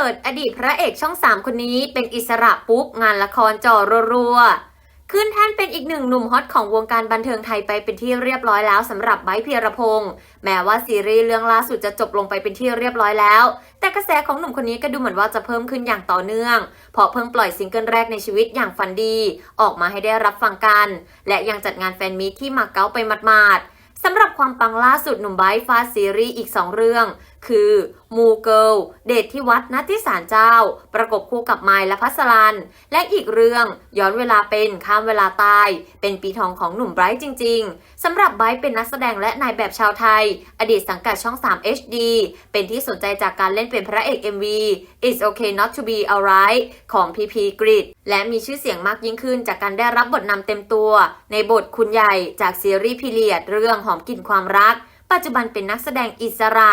ิดอดีตพระเอกช่อง3คนนี้เป็นอิสระปุ๊บงานละครจ่อรัวๆ ขึ้นแท่นเป็นอีกหนึ่งหนุ่มฮอตของวงการบันเทิงไทยไปเป็นที่เรียบร้อยแล้วสำหรับไบร์ทพีรพงศ์แม้ว่าซีรีส์เรื่องล่าสุดจะจบลงไปเป็นที่เรียบร้อยแล้ว แต่กระแสของหนุ่มคนนี้ก็ดูเหมือนว่าจะเพิ่มขึ้นอย่างต่อเนื่องเพราะเพิ่งปล่อยซิงเกิลแรกในชีวิตอย่างฟันดี ออกมาให้ได้รับฟังกัน และยังจัดงานแฟนมีตที่มาเก๊าไปหมาดๆสำหรับความปังล่าสุดหนุ่มไบฟาซีรีส์อีก 2 เรื่อง คือมูเกิลเดทที่วัดนัดที่ศาลเจ้า ประกบคู่กับไมล์และพัสรัน และอีกเรื่องย้อนเวลาเป็นข้ามเวลาตาย เป็นปีทองของหนุ่มไบรท์จริง ๆสำหรับไบรท์เป็นนักแสดงและนายแบบชาวไทย อดีตสังกัดช่อง 3 HD เป็นที่สนใจจากการเล่นเป็นพระเอก MV It's Okay Not to Be Alright ของ PP Grid และมีชื่อเสียงมากยิ่งขึ้นจากการได้รับบทนำเต็มตัว ในบทคุณใหญ่จากซีรีส์พีเรียดเรื่องหอมกลิ่นความรัก ปัจจุบันเป็นนักแสดงอิสระ